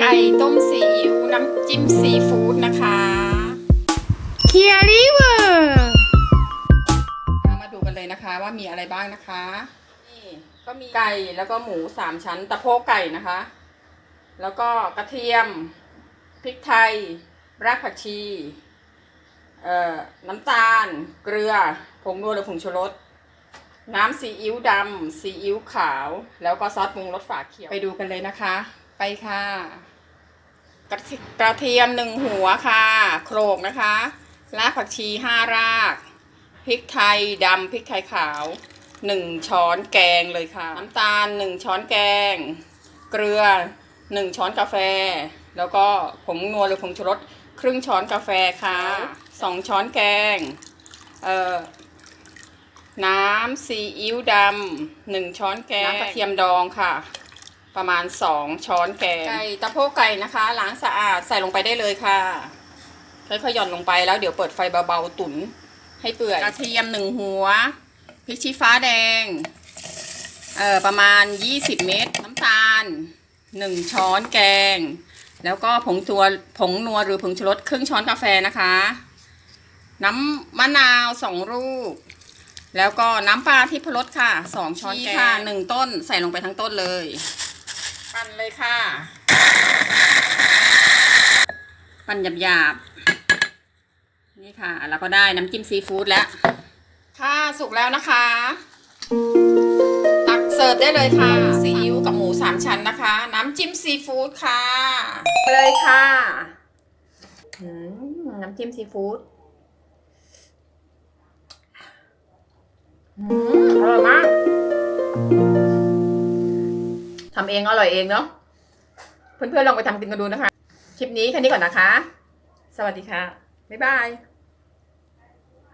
ไก่ต้มซีอิ๊วน้ำจิ้มซีฟู้ดนะคะเคียริเวอร์มาดูกันเลยนะคะว่ามีอะไรบ้างนะคะนี่ก็มีไก่แล้วก็หมูสามชั้นตะโพกไก่นะคะ แล้วก็กระเทียมพริกไทย รากผักชีเอ่อน้ำตาล เกลือผงนัวหรือผงชูรสน้ำซีอิ๊วดำซีอิ๊วขาว แล้วก็ซอสปรุงรสฝาเขียว ไปดูกันเลยนะคะ ไปค่ะ กระเทีกระเทียมหนึ่งหัวค่ะ โขลกนะคะ รากผักชีห้าราก พริกไทยดำพริกไทยขาวหนึ่งช้อนแกงเลยค่ะ น้ำตาลหนึ่งช้อนแกง เกลือหนึ่งช้อนกาแฟ แล้วก็ผงนัวหรือผงชูรสครึ่งช้อนกาแฟค่ะสองช้อนแกง เอ่อ น้ำซีอิ๊วดำหนึ่งช้อนแกง น้ำกระเทียมดองค่ะ ประมาณสองช้อนแกงไก่ตะโพกไก่นะคะล้างสะอาดใส่ลงไปได้เลยค่ะค่อยๆหย่อนลงไปแล้วเดี๋ยวเปิดไฟเบาๆตุ๋นให้เปื่อยกระเทียมหนึ่งหัวพริกชี้ฟ้าแดงเอ่อประมาณ 20 เม็ดน้ำตาล 1 ช้อนแกง แล้วก็ผงตัวผงนัวหรือผงชูรสครึ่งช้อนกาแฟนะคะ น้ำมะนาวสองลูกแล้วก็น้ำปลาที่พรสค่ะสองช้อนแกงค่ะหนึ่งต้นใส่ลงไปทั้งต้นเลย ปั่นเลยค่ะ ปั่นหยาบๆ นี่ค่ะ แล้วก็ได้น้ำจิ้มซีฟู้ดแล้ว ค่ะสุกแล้วนะคะ ตักเสิร์ฟได้เลยค่ะซีอิ๊วกับหมูสามชั้นนะคะ น้ำจิ้มซีฟู้ดค่ะ เลยค่ะอืมน้ำจิ้มซีฟู้ด อืมอร่อยม ทำเองอร่อยเองเนาะเพื่อนๆลองไปทำกินกันดูนะคะ คลิปนี้แค่นี้ก่อนนะคะ สวัสดีค่ะ บ๊ายบาย